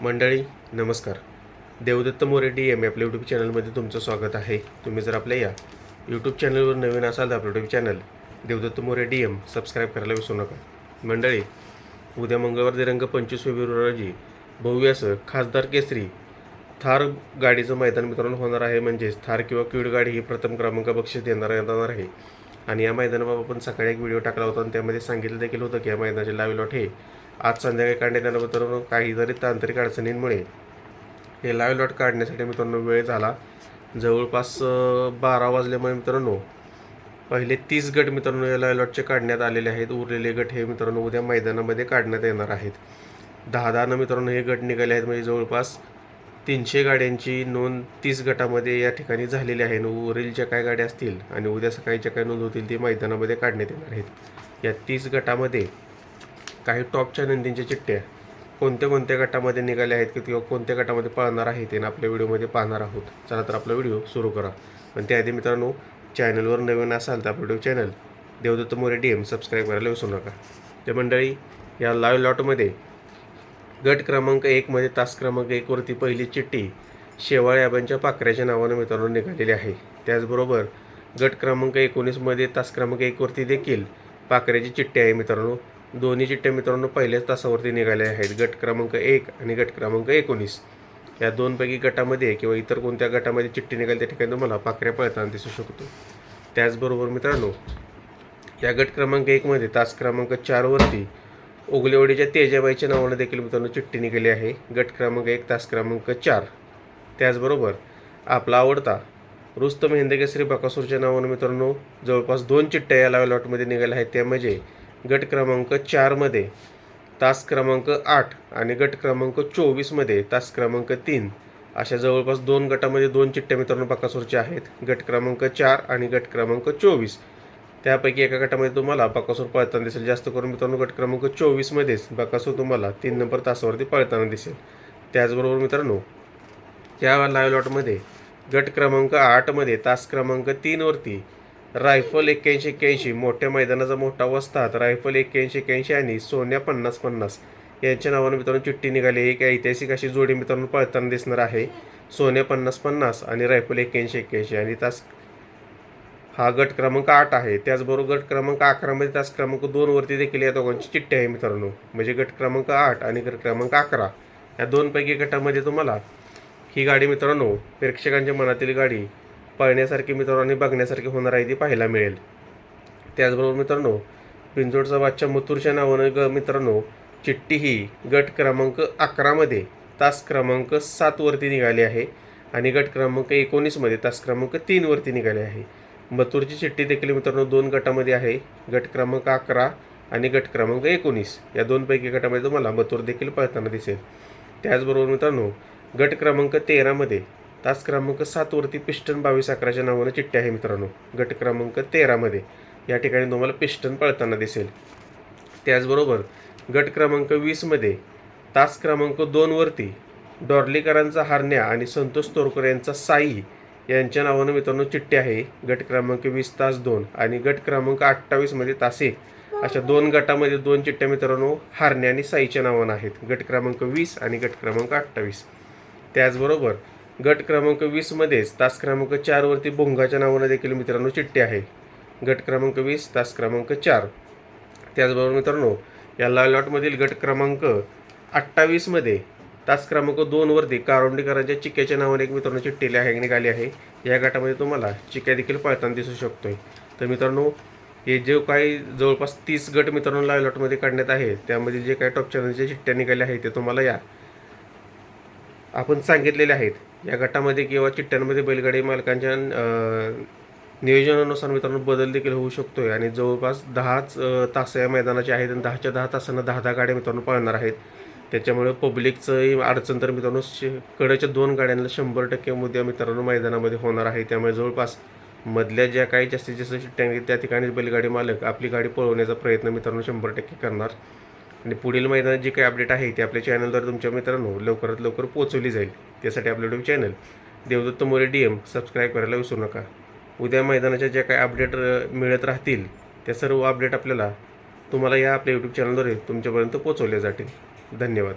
मंडळी नमस्कार. Devdatta More D M आपल्या यूट्यूब चॅनलमध्ये तुमचं स्वागत आहे. तुम्ही जर आपल्या या यूट्यूब चॅनलवर नवीन असाल तर आपलं YouTube channel Devdatta More D M subscribe करायला विसरू नका. मंडळी उद्या मंगळवार दिनांक पंचवीस फेब्रुवारी रोजी भव्य असं खासदार केसरी थार गाडीचं मैदान मित्रांनो होणार आहे. म्हणजेच थार किंवा क्यूड गाडी ही प्रथम क्रमांक बक्षीस देणार येणार आहे. आणि या मैदानाबाबत आपण सकाळी एक व्हिडिओ टाकला होता आणि त्यामध्ये सांगितलं देखील होतं की या मैदानाचे लाईव्ह लॉट हे आज संध्याकाळी काढण्यात येणार मित्रांनो काही जरी तांत्रिक अडचणींमुळे हे लाईव्ह लॉट काढण्यासाठी मित्रांनो वेळ झाला. जवळपास बारा वाजल्यामुळे मित्रांनो पहिले तीस गट मित्रांनो या लाईव्ह लॉटचे काढण्यात आलेले आहेत. उरलेले गट हे मित्रांनो उद्या मैदानामध्ये काढण्यात येणार आहेत. दहा दहा मित्रांनो हे गट निघाले आहेत. म्हणजे जवळपास तीनशे गाड्यांची नोंद तीस गटामध्ये या ठिकाणी झालेली आहे. आणि उरील ज्या काय गाड्या असतील आणि उद्या सकाळी ज्या काय नोंद होतील ती मैदानामध्ये काढण्यात येणार आहेत. या तीस गटामध्ये काही टॉपच्या नंदींच्या चिठ्ठ्या कोणत्या कोणत्या गटामध्ये निघाल्या आहेत की किंवा कोणत्या गटामध्ये पाळणार आहेत ते आपल्या व्हिडिओमध्ये पाहणार आहोत. चला तर आपला व्हिडिओ सुरू करा. पण त्याआधी मित्रांनो चॅनलवर नवीन असाल तर आपलं video channel Devdatta More D M subscribe करायला विसरू नका. ते मंडळी या लाईव्ह लॉटमध्ये गट क्रमांक एकमध्ये तास क्रमांक एकवरती पहिली चिठ्ठी शेवाळे आबांच्या पाखऱ्याच्या नावानं मित्रांनो निघालेली आहे. त्याचबरोबर गट क्रमांक एकोणीसमध्ये तास क्रमांक एकवरती देखील पाखऱ्याची चिठ्ठी आहे मित्रांनो. दोन्ही चिठ्ठ्या मित्रांनो पहिल्याच तासावरती निघाल्या आहेत. गट क्रमांक एक आणि गट क्रमांक एकोणीस. या दोनपैकी गटामध्ये किंवा इतर कोणत्या गटामध्ये चिठ्ठी निघाली त्या ठिकाणी तुम्हाला पाखऱ्या पळताना दिसू शकतो. त्याचबरोबर मित्रांनो या गट क्रमांक एकमध्ये तास क्रमांक चारवरती उगलेवाडीच्या तेजाबाईच्या नावानं देखील मित्रांनो चिठ्ठी निघाली आहे. गट क्रमांक एक तास क्रमांक चार. त्याचबरोबर आपला आवडता रुस्तम हिंदकेसरी बकासूरच्या नावानं मित्रांनो जवळपास दोन चिठ्ठ्या या लाव्या लॉटमध्ये निघाल्या आहेत. त्या म्हणजे गट क्रमांक चारमध्ये तास क्रमांक आठ आणि गट क्रमांक चोवीसमध्ये तास क्रमांक तीन अशा जवळपास दोन गटामध्ये दोन चिठ्ठ्या मित्रांनो बकासूरच्या आहेत. गट क्रमांक चार आणि गट क्रमांक चोवीस. त्यापैकी एका गटामध्ये तुम्हाला बकासूर पळताना दिसेल. जास्त करून मित्रांनो गट क्रमांक चोवीसमध्येच बकासूर तुम्हाला तीन नंबर तासावरती पळताना दिसेल. त्याचबरोबर मित्रांनो या लाईव्ह लॉटमध्ये गट क्रमांक आठमध्ये तास क्रमांक तीनवरती रायफल एक्क्याऐंशी एक्क्याऐंशी मोठ्या मैदानाचा मोठा वस्तात रायफल एक्क्याऐंशी एक्क्याऐंशी आणि सोन्या पन्नास पन्नास. यांच्या नावानं मित्रांनो चिठ्ठी निघाली. एक ऐतिहासिक अशी जोडी मित्रांनो पळताना दिसणार आहे. सोन्या पन्नास पन्नास आणि रायफल एक्क्याऐंशी एक्क्याऐंशी. आणि तास हा गट क्रमांक आठ आहे. त्याचबरोबर गट क्रमांक अकरामध्ये तास क्रमांक दोनवरती देखील या दोघांची चिठ्ठी आहे मित्रांनो. म्हणजे गट क्रमांक आठ आणि गट क्रमांक अकरा. या दोनपैकी गटामध्ये तुम्हाला ही गाडी मित्रांनो प्रेक्षकांच्या मनातील गाडी पळण्यासारखी मित्रांनो आणि बघण्यासारखी होणार आहे ती पाहायला मिळेल. त्याचबरोबर मित्रांनो पिंजोडचा बादशाह मुतूरच्या नावानं ग मित्रांनो चिठ्ठी ही गट क्रमांक अकरामध्ये तास क्रमांक सातवरती निघाली आहे आणि गट क्रमांक एकोणीसमध्ये तास क्रमांक तीनवरती निघाली आहे. मथुरची चिठ्ठी देखील मित्रांनो दोन गटामध्ये आहे गट क्रमांक अकरा आणि गट क्रमांक एकोणीस. या दोनपैकी गटामध्ये तुम्हाला मथुर देखील पळताना दिसेल. त्याचबरोबर मित्रांनो गट क्रमांक तेरामध्ये तास क्रमांक सातवरती पिस्टन बावीस अकराच्या नावानं चिठ्ठी आहे मित्रांनो. गट क्रमांक तेरामध्ये या ठिकाणी तुम्हाला पिस्टन पळताना दिसेल. त्याचबरोबर गट क्रमांक वीसमध्ये तास क्रमांक दोनवरती डॉर्लीकरांचा हारण्या आणि संतोष तोरकर यांचा साई यांच्या नावानं मित्रांनो चिठ्ठी आहे. गट क्रमांक वीस तास दोन आणि गट क्रमांक अठ्ठावीसमध्ये तास एक. अशा दोन गटामध्ये दोन चिठ्ठ्या मित्रांनो हारण्या आणि साईच्या नावानं आहेत. गट क्रमांक वीस आणि गट क्रमांक अठ्ठावीस. त्याचबरोबर गट क्रमांक वीसमध्येच तास क्रमांक चारवरती भोंगाच्या नावानं देखील मित्रांनो चिठ्ठी आहे. गट क्रमांक वीस तास क्रमांक चार. त्याचबरोबर मित्रांनो या लॉटमधील गट क्रमांक अठ्ठावीसमध्ये तास क्रमांक दोनवरती कारोंडीकरांच्या चिक्याच्या नावाने एक मित्रांनो चिठ्ठी आहे निघाली आहे. या गटामध्ये तुम्हाला चिक्या देखील पळताना दिसू शकतोय. तर मित्रांनो हे जे काही जवळपास तीस गट मित्रांनो लायलॉटमध्ये काढण्यात आहे त्यामध्ये जे काही टॉप चॅनलच्या चिठ्ठ्या निघाल्या आहेत ते तुम्हाला या आपण सांगितलेले आहेत. या गटामध्ये किंवा चिठ्ठ्यांमध्ये बैलगाडी मालकांच्या नियोजनानुसार मित्रांनो बदल देखील होऊ आहे आणि जवळपास दहाच तास या मैदानाचे आहेत आणि दहाच्या दहा तासांना दहा दहा गाड्या मित्रांनो पळणार आहेत. त्याच्यामुळे पब्लिकचंही अडचण तर मित्रांनो श- कडेच्या दोन गाड्यांना शंभर टक्के मुद्या मित्रांनो मैदानामध्ये होणार आहे. त्यामुळे जवळपास मधल्या ज्या काही जास्तीत जास्त चिठ्ठ्या त्या ठिकाणी बैलगाडी मालक आपली गाडी पळवण्याचा प्रयत्न मित्रांनो शंभर टक्के करणार. आणि पुढील मैदानात जी काही अपडेट आहे ती आपल्या चॅनलद्वारे तुमच्या मित्रांनो लवकरात लवकर पोहोचवली जाईल. त्यासाठी आपलं YouTube channel Devdatta More D M subscribe करायला विसरू नका. उद्या मैदानाच्या ज्या काही अपडेट मिळत राहतील त्या सर्व अपडेट आपल्याला तुम्हाला या आपल्या यूट्यूब चॅनलद्वारे तुमच्यापर्यंत पोहोचवल्या जातील. धन्यवाद.